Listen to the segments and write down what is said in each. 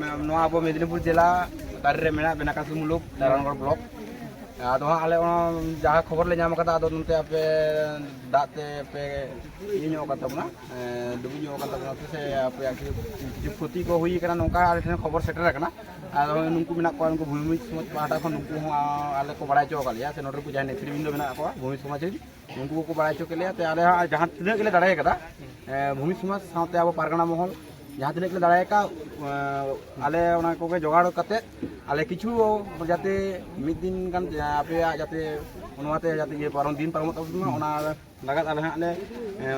ᱱᱚᱣᱟ ᱟᱵᱚ ᱢᱮᱫᱽᱱᱤᱯᱩᱨ ᱡᱮᱞᱟ ᱫᱟᱨᱮ ᱨᱮ ᱢᱮᱱᱟᱜ ᱵᱮᱱᱟᱠᱟᱥᱤ ᱢᱩᱞᱩᱠ ᱱᱟᱨᱟᱭᱚᱱᱜᱚᱲ ᱵᱞᱚᱠ ᱟᱫᱚ ᱦᱟᱸᱜ ᱟᱞᱮ ᱚᱱᱟ ᱡᱟᱦᱟᱸ ᱠᱷᱚᱵᱚᱨ ᱞᱮ ᱧᱟᱢ ᱠᱟᱫᱟ ᱟᱫᱚ ᱱᱚᱛᱮ ᱟᱯᱮ ᱫᱟᱜ ᱛᱮ ᱯᱮ ᱤᱭᱟᱹ ᱧᱚᱜ ᱠᱟᱫ ᱛᱟᱵᱚᱱᱟ ᱰᱩᱵᱩᱡ ᱧᱚᱜ ᱠᱟᱫ ᱛᱟᱵᱚᱱᱟ ᱥᱮ ᱟᱯᱮᱭᱟᱜ ᱠᱤᱪᱷᱩ ᱠᱷᱚᱛᱤ ᱠᱚ ᱦᱩᱭ ᱠᱟᱱᱟ ᱱᱚᱝᱠᱟ ᱟᱞᱮ ᱴᱷᱮᱱ ᱠᱷᱚᱵᱚᱨ ᱥᱮᱴᱮᱨ ᱠᱟᱱᱟ ᱟᱫᱚ ᱱᱩᱠᱩ ᱢᱮᱱᱟᱜ ᱠᱚᱣᱟ ᱱᱩᱠᱩ ᱵᱷᱩᱢᱤ ᱥᱚᱢᱟᱡᱽ ᱯᱟᱦᱴᱟ ᱠᱷᱚᱱ ᱱᱩᱠᱩ ᱦᱚᱸ ᱟᱞᱮ ᱠᱚ ᱵᱟᱲᱟᱭ ᱦᱚᱪᱚ ᱟᱠᱟᱫ ᱞᱮᱭᱟ ᱥᱮ ᱱᱚᱰᱮ ᱠᱚ ᱡᱟᱦᱟᱸᱭ ᱱᱮᱛᱨᱤᱵᱤᱱᱫᱚ ᱢᱮᱱᱟᱜ ᱠᱚᱣᱟ ᱵᱷᱩᱢᱤ ᱥᱚᱢᱟᱡᱽ ᱨᱮᱱ ᱩᱱᱠᱩ ᱠᱚᱠᱚ ᱵᱟᱲᱟᱭ ᱦᱚᱪᱚ ᱠᱮᱫ ᱞᱮᱭᱟ ᱛᱮ ᱟᱞᱮ ᱦᱚᱸ ᱡᱟᱦᱟᱸ ᱛᱤᱱᱟᱹᱜ ᱜᱮᱞᱮ ᱫᱟᱲᱮ ᱟᱠᱟᱫᱟ ᱵᱷᱩᱢᱤ ᱥᱚᱢᱟᱡᱽ ᱥᱟᱶᱛᱮ ᱟᱵᱚ ᱯᱟᱨᱜᱟᱱᱟ ᱢᱚᱦᱚᱞ ᱡᱟᱦᱟᱸ ᱛᱤᱱᱟᱹᱜ ᱜᱮᱞᱮ ᱫᱟᱲᱮ ᱟᱠᱟᱫ ᱟᱞᱮ ᱚᱱᱟ ᱠᱚᱜᱮ ᱡᱚᱜᱟᱲ ᱠᱟᱛᱮᱫ ᱟᱞᱮ ᱠᱤᱪᱷᱩ ᱡᱟᱛᱮ ᱢᱤᱫ ᱫᱤᱱ ᱜᱟᱱ ᱟᱯᱮᱭᱟᱜ ᱡᱟᱛᱮ ᱱᱚᱣᱟᱛᱮ ᱡᱟᱛᱮ ᱤᱭᱟᱹ ᱯᱟᱨᱚᱢ ᱫᱤᱱ ᱯᱟᱨᱚᱢᱚᱜ ᱛᱟᱵᱚᱱᱟ ᱚᱱᱟ ᱞᱟᱜᱟᱫ ᱟᱞᱮ ᱦᱟᱸᱜ ᱞᱮ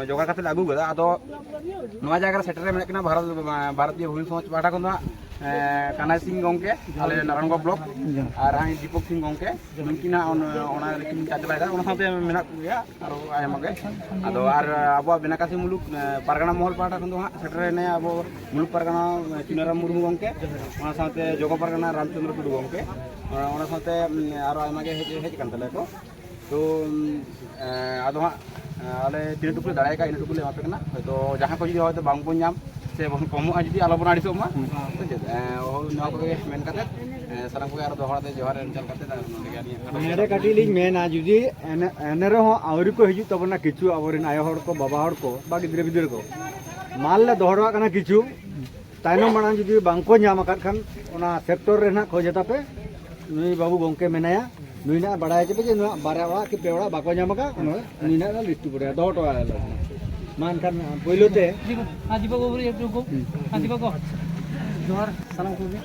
ᱡᱚᱜᱟᱲ ᱠᱟᱛᱮᱫ ᱞᱮ ᱟᱹᱜᱩ ᱠᱟᱫᱟ ᱟᱫᱚ ᱱᱚᱣᱟ ᱡᱟᱭᱜᱟ ᱨᱮ ᱥᱮᱴᱮᱨ ᱨᱮ ᱢᱮᱱᱟᱜ ᱠᱤᱱᱟ ᱵᱷᱟᱨᱚᱛ ᱵᱷᱟᱨᱚᱛᱤᱭᱚ ᱵᱷূᱢᱤ ᱥᱚᱢᱟᱡᱽ ᱯᱟᱦᱴᱟ ᱠᱷᱚᱱ ᱫᱚ ᱦᱟᱸᱜ ᱠᱟᱱᱟᱭ ᱥᱤᱝ ᱜᱚᱝᱠᱮ ᱟᱞᱮ ᱱᱟᱨᱟᱱᱜᱚ ᱵᱞᱚᱠ ᱟᱨ ᱦᱟᱸᱜ ᱫᱤᱯᱚᱠ ᱥᱤᱝ ᱜᱚᱝᱠᱮ ᱱᱩᱠᱤᱱ ᱦᱟᱸᱜ ᱚᱱᱟ ᱨᱮᱠᱤᱱ ᱪᱟ ᱪᱟᱵᱟᱭᱮᱫᱟ ᱚᱱᱟ ᱥᱟᱶᱛᱮ ᱢᱮᱱᱟᱜ ᱠᱚᱜᱮᱭᱟ ᱟᱨᱚ ᱟᱭᱢᱟ ᱜᱮ ᱟᱫᱚ ᱟᱨ ᱟᱵᱚᱣᱟᱜ ᱵᱮᱱᱟᱠᱟᱥᱤ ᱢᱩᱞᱩᱠ ᱯᱟᱨᱜᱟᱱᱟ ᱢᱚᱦᱚᱞ ᱯᱟᱦᱴᱟ ᱠᱷᱚᱱ ᱫᱚ ᱦᱟᱸᱜ ᱥᱮᱴᱮᱨᱮᱱᱟᱭᱟ ᱟᱵᱚ ᱢᱩᱞᱩᱠ ᱯᱟᱨᱜᱟᱱᱟ ᱪᱩᱱᱟᱹᱨᱟᱢ ᱢᱩᱨᱢᱩ ᱜᱚᱝᱠᱮ ᱚᱱᱟ ᱥᱟᱶᱛᱮ ᱡᱚᱜᱚ ᱯᱟᱨᱜᱟᱱᱟ ᱨᱟᱢᱪᱚᱱᱫᱨᱚ ᱴᱩᱰᱩ ᱜᱚᱝᱠᱮ ᱚᱱᱟ ᱥᱟᱶᱛᱮ ᱟᱨᱚ ᱟᱭᱢᱟ ᱜᱮ ᱦᱮᱡ ᱦᱮᱡ ᱟᱠᱟᱱ ᱛᱟᱞᱮᱭᱟ ᱠᱚ ᱛᱚ ᱟᱫᱚ ᱦᱟᱸᱜ ᱟᱞᱮ ᱛᱤᱱᱟᱹᱜ ᱴᱩᱠᱩᱞᱮ ᱫᱟᱲᱮᱭᱟᱠᱟᱜᱼᱟ ᱤᱱᱟᱹᱜ ᱴᱩᱠᱩᱞᱮ ᱮᱢᱟᱯᱮ ᱠᱟᱱᱟ ᱦᱚᱭᱛᱚ ᱡᱟᱦᱟᱸ ᱠᱚ ᱡᱩᱫᱤ ᱦᱚᱭᱛᱚ ᱵᱟᱝᱵᱚᱱ ᱧᱟᱢ ᱥᱮ ᱵᱚᱱ ᱠᱚᱢᱚᱜᱼᱟ ᱡᱩᱫᱤ ᱟᱞᱚᱵᱚᱱ ᱟᱹᱲᱤᱥᱚᱜ ᱢᱟ ᱥᱮ ᱪᱮᱫ ᱱᱚᱣᱟ ᱠᱚᱜᱮ ᱢᱮᱱ ᱠᱟᱛᱮᱫ ᱥᱟᱱᱟᱢ ᱠᱚᱜᱮ ᱟᱨᱚ ᱫᱚᱦᱲᱟ ᱛᱮ ᱡᱚᱦᱟᱨ ᱮᱢ ᱪᱟᱞ ᱠᱟᱛᱮᱫ ᱱᱚᱰᱮ ᱜᱮ ᱟᱹᱞᱤᱧᱟᱜ ᱱᱚᱰᱮ ᱠᱟᱹᱴᱤᱡ ᱞᱤᱧ ᱢᱮᱱᱟ ᱡᱩᱫᱤ ᱮᱱ- ᱮᱱ ᱨᱮᱦᱚᱸ ᱟᱹᱣᱨᱤ ᱠᱚ ᱦᱤᱡᱩᱜ ᱛᱟᱵᱚᱱᱟ ᱠᱤᱪᱷᱩ ᱟᱵᱚᱨᱮᱱ ᱟᱭᱳ ᱦᱚᱲ ᱠᱚ ᱵᱟᱵᱟ ᱦᱚᱲ ᱠᱚ ᱵᱟ ᱜᱤᱫᱽᱨᱟᱹ ᱯᱤᱫᱽᱨᱟᱹ ᱠᱚ ᱢᱟᱞ ᱞᱮ ᱫᱚᱦᱚᱲᱟᱜ ᱠᱟᱱᱟ ᱠᱤᱪᱷᱩ ᱛᱟᱭᱱᱚᱢ ᱢᱟᱲᱟᱝ ᱡᱩᱫᱤ ᱵᱟᱝᱠᱚ ᱧᱟᱢ ᱟᱠᱟᱫ ᱠᱷᱟᱱ ᱚᱱᱟ ᱥᱮᱠᱴᱚᱨ ᱨᱮ ᱱᱟᱜ ᱠᱷᱚᱡ ᱦᱟᱛᱟᱯᱮ ᱱᱩᱭ ᱵᱟᱹᱵᱩ ᱜᱚᱝᱠᱮ ᱢᱮᱱᱟᱭᱟ ᱱᱩᱭ ᱱᱟᱜ ᱵᱟᱲᱟᱭ ᱦᱚᱪᱚ ᱯᱮ ᱡᱮ ᱱᱚᱣᱟ ᱵᱟᱨᱭᱟ ᱚᱲᱟᱜ ᱠᱤ ᱯᱮ ᱚᱲᱟᱜ ᱵᱟᱠᱚ ᱧᱟᱢ ᱟᱠᱟᱫ ᱚᱱᱟ ᱱᱩᱭ ᱱᱟᱜ ᱞᱮ ᱞᱤᱥᱴ ᱠᱚᱨᱮ ᱫᱚᱦᱚ ᱦᱚᱴᱚ মান খান বইলতে। জোহার সালাম করবি।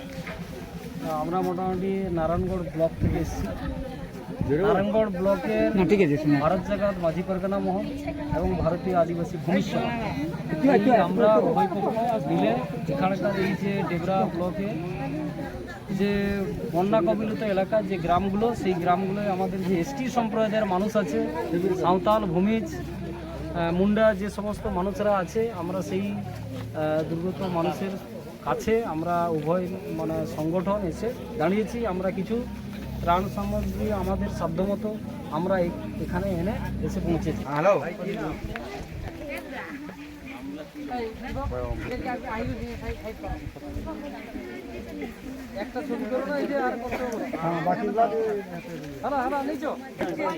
আমরা মোটামুটি নারায়ণগড় ব্লক থেকে এসেছি। নারায়ণগড় ব্লকের ঠিক আছে ভারত জাগাত মাঝি পারগানা মহল এবং ভারতীয় আদিবাসী ভূমিষ্ঠ। আমরা উভয় পক্ষ মিলে এখানকার এই যে ডেবরা ব্লকে যে বন্যা কবিলিত এলাকা যে গ্রামগুলো সেই গ্রামগুলোয় আমাদের যে এসটি সম্প্রদায়ের মানুষ আছে সাঁওতাল ভূমিজ মুন্ডা যে সমস্ত মানুষরা আছে আমরা সেই দুর্গত মানুষের কাছে আমরা উভয় মানে সংগঠন এসে দাঁড়িয়েছি আমরা কিছু ত্রাণ সামগ্রী আমাদের সাধ্যমতো আমরা এখানে এনে এসে পৌঁছেছি হ্যালো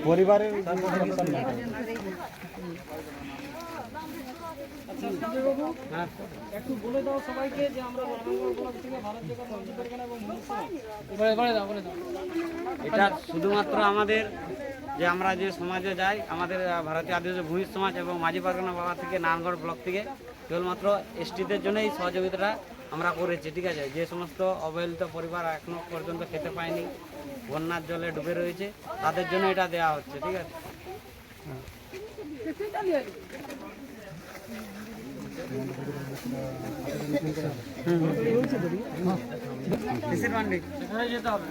পরিবারের হ্যাঁ। একটু বলে দাও সবাইকে যে আমরা নারায়ণগড় ব্লক থেকে ভারত জায়গা মাঝি পারগানা এবং মুন্সিপাল বলে দাও বলে দাও। এটা শুধুমাত্র আমাদের যে আমরা যে সমাজে যাই আমাদের ভারতীয় আদিবাসী ভূমি সমাজ এবং মাঝি পারগানা বাবা থেকে নারায়ণগড় ব্লক থেকে কেবলমাত্র এসটিদের জন্য এই সহযোগিতাটা আমরা করেছি ঠিক আছে? যে সমস্ত অবহেলিত পরিবার এখনও পর্যন্ত খেতে পায়নি বন্যার জলে ডুবে রয়েছে তাদের জন্য এটা দেয়া হচ্ছে ঠিক আছে? যেতে হবে।